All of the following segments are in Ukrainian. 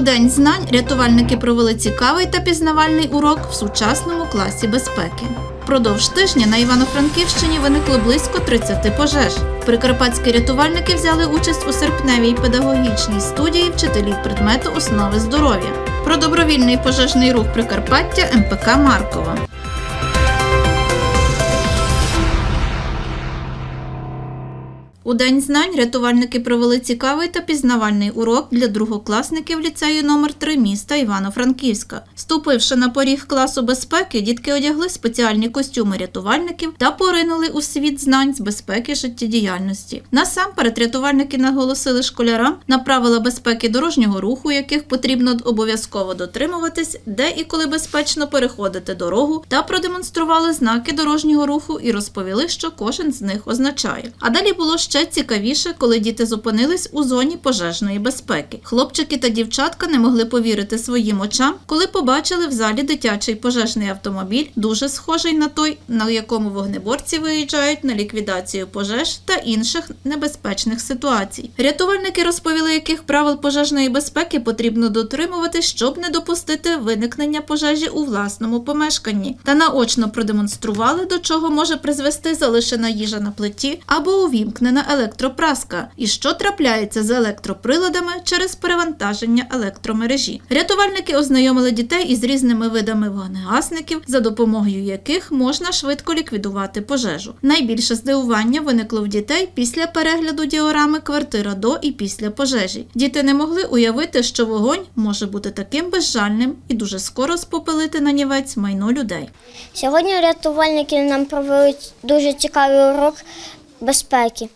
У день знань рятувальники провели цікавий та пізнавальний урок в сучасному класі безпеки. Продовж тижня на Івано-Франківщині виникло близько 30 пожеж. Прикарпатські рятувальники взяли участь у серпневій педагогічній студії вчителів предмету основи здоров'я. Про добровільний пожежний рух Прикарпаття МПК Маркова. У День знань рятувальники провели цікавий та пізнавальний урок для другокласників ліцею номер 3 міста Івано-Франківська. Ступивши на поріг класу безпеки, дітки одягли спеціальні костюми рятувальників та поринули у світ знань з безпеки життєдіяльності. Насамперед рятувальники наголосили школярам на правила безпеки дорожнього руху, яких потрібно обов'язково дотримуватись, де і коли безпечно переходити дорогу, та продемонстрували знаки дорожнього руху і розповіли, що кожен з них означає. А далі було ще цікавіше, коли діти зупинились у зоні пожежної безпеки. Хлопчики та дівчатка не могли повірити своїм очам, коли побачили в залі дитячий пожежний автомобіль, дуже схожий на той, на якому вогнеборці виїжджають на ліквідацію пожеж та інших небезпечних ситуацій. Рятувальники розповіли, яких правил пожежної безпеки потрібно дотримуватись, щоб не допустити виникнення пожежі у власному помешканні, та наочно продемонстрували, до чого може призвести залишена їжа на плиті або увімкнена електропраска, і що трапляється з електроприладами через перевантаження електромережі. Рятувальники ознайомили дітей із різними видами вогнегасників, за допомогою яких можна швидко ліквідувати пожежу. Найбільше здивування виникло в дітей після перегляду діорами квартира до і після пожежі. Діти не могли уявити, що вогонь може бути таким безжальним і дуже скоро спопелити на нівець майно людей. Сьогодні рятувальники нам провели дуже цікавий урок безпеки.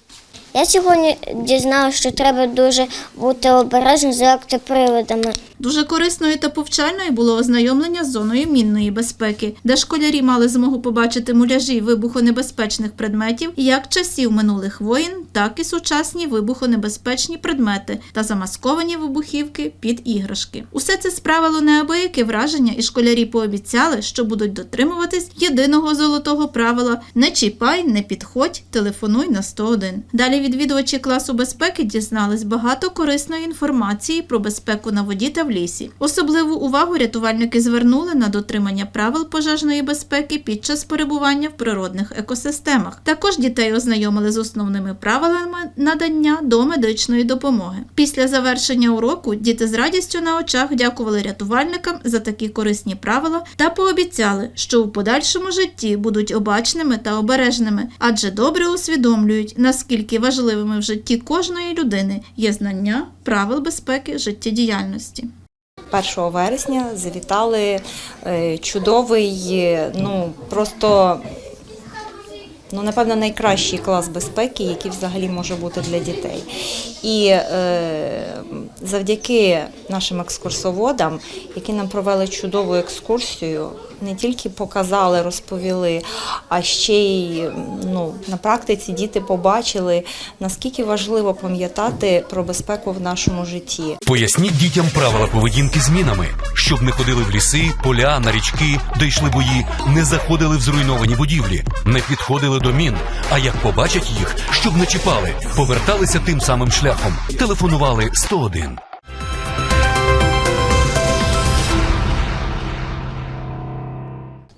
Я сьогодні дізналася, що треба дуже бути обережним з електроприладами. Дуже корисною та повчальною було ознайомлення з зоною мінної безпеки, де школярі мали змогу побачити муляжі вибухонебезпечних предметів як часів минулих воїн, так і сучасні вибухонебезпечні предмети та замасковані вибухівки під іграшки. Усе це справило неабияке враження, і школярі пообіцяли, що будуть дотримуватись єдиного золотого правила: не чіпай, не підходь, телефонуй на 101. Далі відвідувачі класу безпеки дізнались багато корисної інформації про безпеку на воді та в лісі. Особливу увагу рятувальники звернули на дотримання правил пожежної безпеки під час перебування в природних екосистемах. Також дітей ознайомили з основними правилами надання домедичної допомоги. Після завершення уроку діти з радістю на очах дякували рятувальникам за такі корисні правила та пообіцяли, що у подальшому житті будуть обачними та обережними, адже добре усвідомлюють, наскільки важливими в житті кожної людини є знання правил безпеки життєдіяльності. 1 вересня завітали е, чудовий, е, ну просто ну, напевно, найкращий клас безпеки, який взагалі може бути для дітей. І е, завдяки нашим екскурсоводам, які нам провели чудову екскурсію, не тільки показали, розповіли, а ще й ну, на практиці діти побачили, наскільки важливо пам'ятати про безпеку в нашому житті. Поясніть дітям правила поведінки з мінами, щоб не ходили в ліси, поля, на річки, де йшли бої, не заходили в зруйновані будівлі, не підходили до мін. А як побачать їх, щоб не чіпали, поверталися тим самим шляхом, телефонували 101.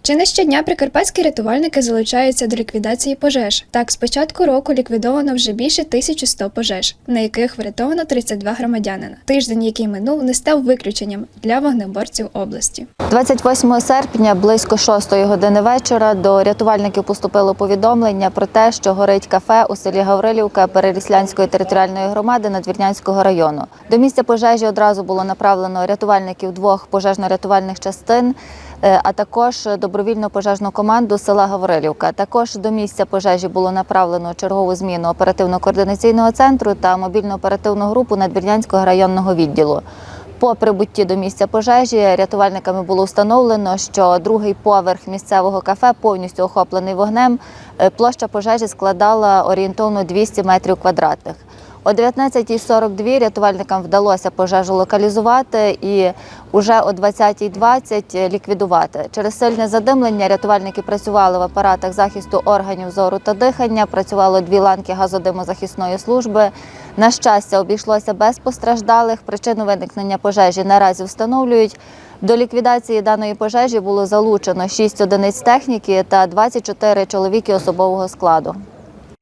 Чи не щодня прикарпатські рятувальники залучаються до ліквідації пожеж? Так, з початку року ліквідовано вже більше 1100 пожеж, на яких врятовано 32 громадянина. Тиждень, який минув, не став виключенням для вогнеборців області. 28 серпня близько 6 години вечора до рятувальників поступило повідомлення про те, що горить кафе у селі Гаврилівка Переліслянської територіальної громади Надвірнянського району. До місця пожежі одразу було направлено рятувальників двох пожежно-рятувальних частин. Е, А також добровільну пожежну команду села Гаврилівка. Також до місця пожежі було направлено чергову зміну оперативно-координаційного центру та мобільну оперативну групу Надвірнянського районного відділу. По прибутті до місця пожежі рятувальниками було встановлено, що другий поверх місцевого кафе повністю охоплений вогнем. Е, Площа пожежі складала орієнтовно 200 метрів квадратних. О 19.42 рятувальникам вдалося пожежу локалізувати і уже о 20.20 ліквідувати. Через сильне задимлення рятувальники працювали в апаратах захисту органів зору та дихання. Працювало дві ланки газодимозахисної служби. На щастя, обійшлося без постраждалих. Причину виникнення пожежі наразі встановлюють. До ліквідації даної пожежі було залучено 6 одиниць техніки та 24 чоловіки особового складу.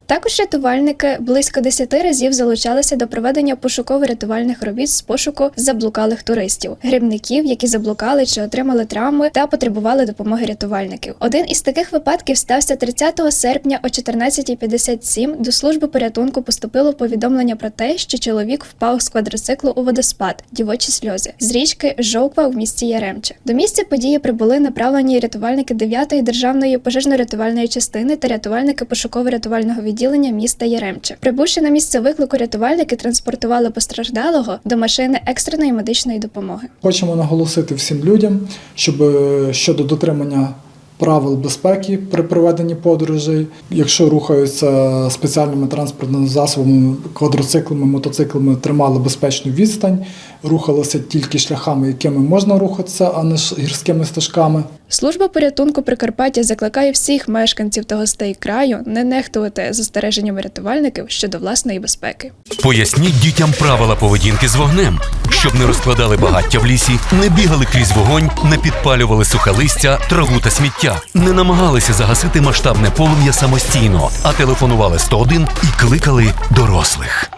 Також рятувальники близько 10 разів залучалися до проведення пошуково-рятувальних робіт з пошуку заблукалих туристів, грибників, які заблукали чи отримали травми та потребували допомоги рятувальників. Один із таких випадків стався 30 серпня о 14.57. До служби порятунку поступило повідомлення про те, що чоловік впав з квадроциклу у водоспад, дівочі сльози з річки Жовква в місті Яремче. До місця події прибули направлені рятувальники 9-ї державної пожежно-рятувальної частини та рятувальники пошуково-рятувального відділення міста Яремче. Прибувши на місце виклику, рятувальники транспортували постраждалого до машини екстреної медичної допомоги. Хочемо наголосити всім людям, щоб е, щодо дотримання правил безпеки при проведенні подорожей, якщо рухаються спеціальними транспортними засобами, квадроциклами, мотоциклами, тримали безпечну відстань, рухалися тільки шляхами, якими можна рухатися, а не гірськими стежками. Служба порятунку Прикарпаття закликає всіх мешканців та гостей краю не нехтувати застереженнями рятувальників щодо власної безпеки. Поясніть дітям правила поведінки з вогнем, щоб не розкладали багаття в лісі, не бігали крізь вогонь, не підпалювали сухе листя, траву та сміття, не намагалися загасити масштабне полум'я самостійно, а телефонували 101 і кликали дорослих.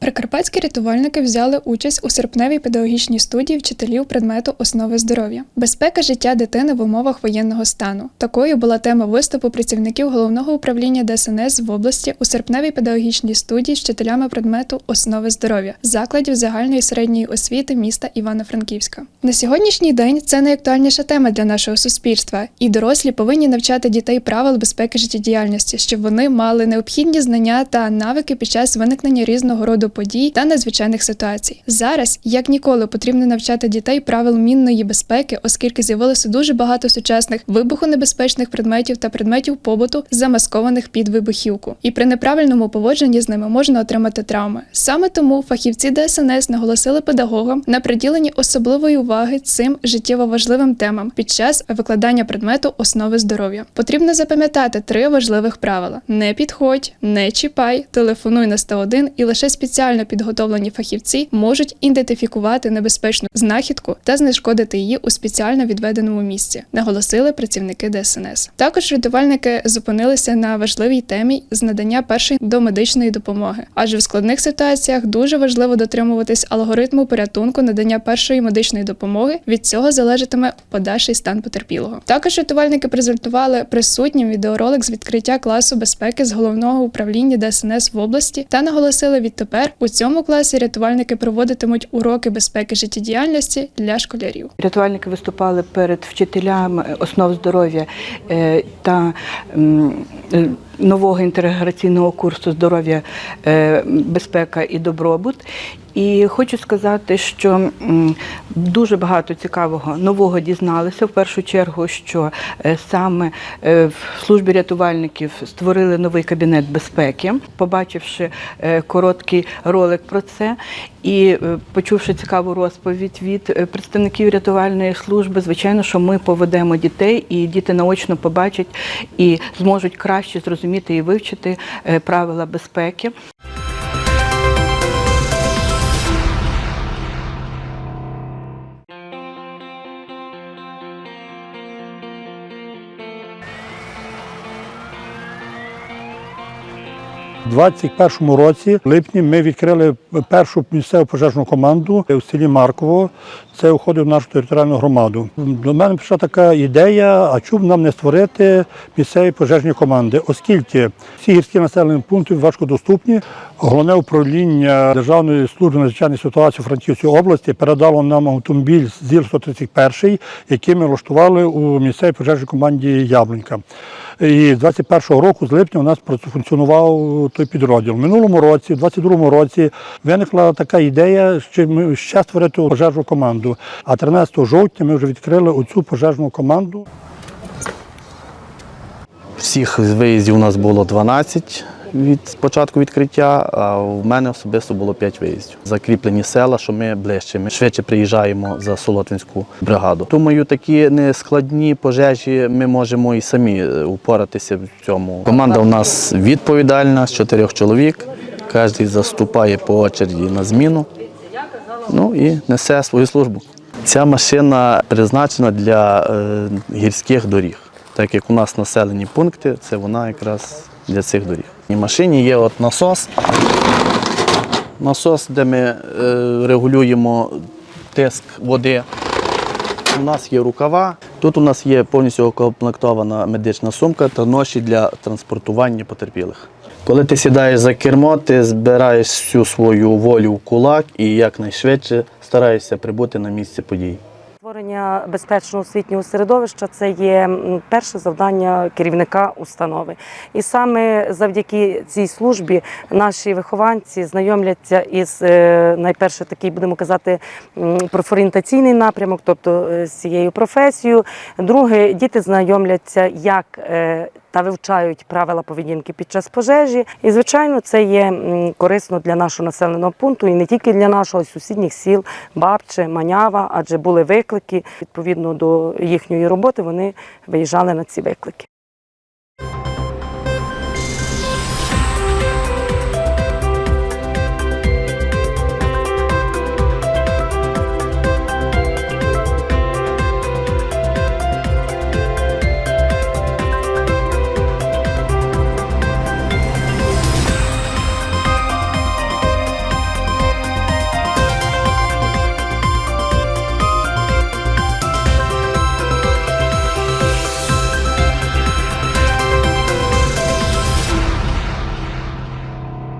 Прикарпатські рятувальники взяли участь у серпневій педагогічній студії вчителів предмету основи здоров'я. Безпека життя дитини в умовах воєнного стану. Такою була тема виступу працівників головного управління ДСНС в області у серпневій педагогічній студії з вчителями предмету основи здоров'я закладів загальної середньої освіти міста Івано-Франківська. На сьогоднішній день це найактуальніша тема для нашого суспільства, і дорослі повинні навчати дітей правил безпеки життєдіяльності, щоб вони мали необхідні знання та навики під час виникнення різного роду подій та надзвичайних ситуацій. Зараз як ніколи потрібно навчати дітей правил мінної безпеки, оскільки з'явилося дуже багато сучасних вибухонебезпечних предметів та предметів побуту, замаскованих під вибухівку. І при неправильному поводженні з ними можна отримати травми. Саме тому фахівці ДСНС наголосили педагогам на приділенні особливої уваги цим життєво важливим темам під час викладання предмету основи здоров'я. Потрібно запам'ятати три важливих правила: не підходь, не чіпай, телефонуй на 101 і лише спеціально підготовлені фахівці можуть ідентифікувати небезпечну знахідку та знешкодити її у спеціально відведеному місці, наголосили працівники ДСНС. Також рятувальники зупинилися на важливій темі з надання першої домедичної допомоги, адже в складних ситуаціях дуже важливо дотримуватись алгоритму порятунку надання першої медичної допомоги. Від цього залежатиме подальший стан потерпілого. Також рятувальники презентували присутнім відеоролик з відкриття класу безпеки з головного управління ДСНС в області та наголосили відтепер у цьому класі рятувальники проводитимуть уроки безпеки життєдіяльності для школярів. Рятувальники виступали перед вчителями основ здоров'я е, та е, нового інтеграційного курсу здоров'я, е, безпека і добробут. І хочу сказати, що дуже багато цікавого нового дізналися. В першу чергу, що е, саме е, в службі рятувальників створили новий кабінет безпеки, побачивши короткий ролик про це і почувши цікаву розповідь від представників рятувальної служби, звичайно, що ми поведемо дітей, і діти наочно побачать і зможуть краще зрозуміти і вивчити е, правила безпеки. 21 році, в липні, ми відкрили першу місцеву пожежну команду у селі Марково. Це входить в нашу територіальну громаду. До мене прийшла така ідея, а чому нам не створити місцеві пожежні команди, оскільки всі гірські населені пункти важкодоступні. Головне управління Державної служби надзвичайних ситуацій Франківської області передало нам автомобіль ЗІЛ-131, який ми влаштували у місцевій пожежній команді Яблунька. І з 21-го року, з липня, у нас функціонував той підрозділ. В минулому році, в 22-му році, виникла така ідея, що ще створити пожежну команду. А 13 жовтня ми вже відкрили оцю пожежну команду. Всіх виїздів у нас було 12 від початку відкриття, а в мене особисто було 5 виїздів. Закріплені села, що ми ближче, ми швидше приїжджаємо за Солотвинську бригаду. Думаю, такі нескладні пожежі ми можемо і самі е, упоратися в цьому. Команда у нас відповідальна з чотирьох чоловік. Кожен заступає по очереді на зміну. Ну і несе свою службу. Ця машина призначена для е, гірських доріг. Так як у нас населені пункти, це вона якраз для цих доріг. І в машині є от насос. Насос, де ми е, регулюємо тиск води. У нас є рукава. Тут у нас є повністю укомплектована медична сумка та ноші для транспортування потерпілих. Коли ти сідаєш за кермо, ти збираєш всю свою волю в кулак і якнайшвидше стараєшся прибути на місце подій. Створення безпечного освітнього середовища це є перше завдання керівника установи. І саме завдяки цій службі наші вихованці знайомляться із е, найперше такий, будемо казати, профорієнтаційний напрямок, тобто е, з цією професією. Друге, діти знайомляться, як е, та вивчають правила поведінки під час пожежі. І, звичайно, це є корисно для нашого населеного пункту і не тільки для нашого, сусідніх сіл, Бабче, Манява, адже були виклики. Відповідно до їхньої роботи вони виїжджали на ці виклики.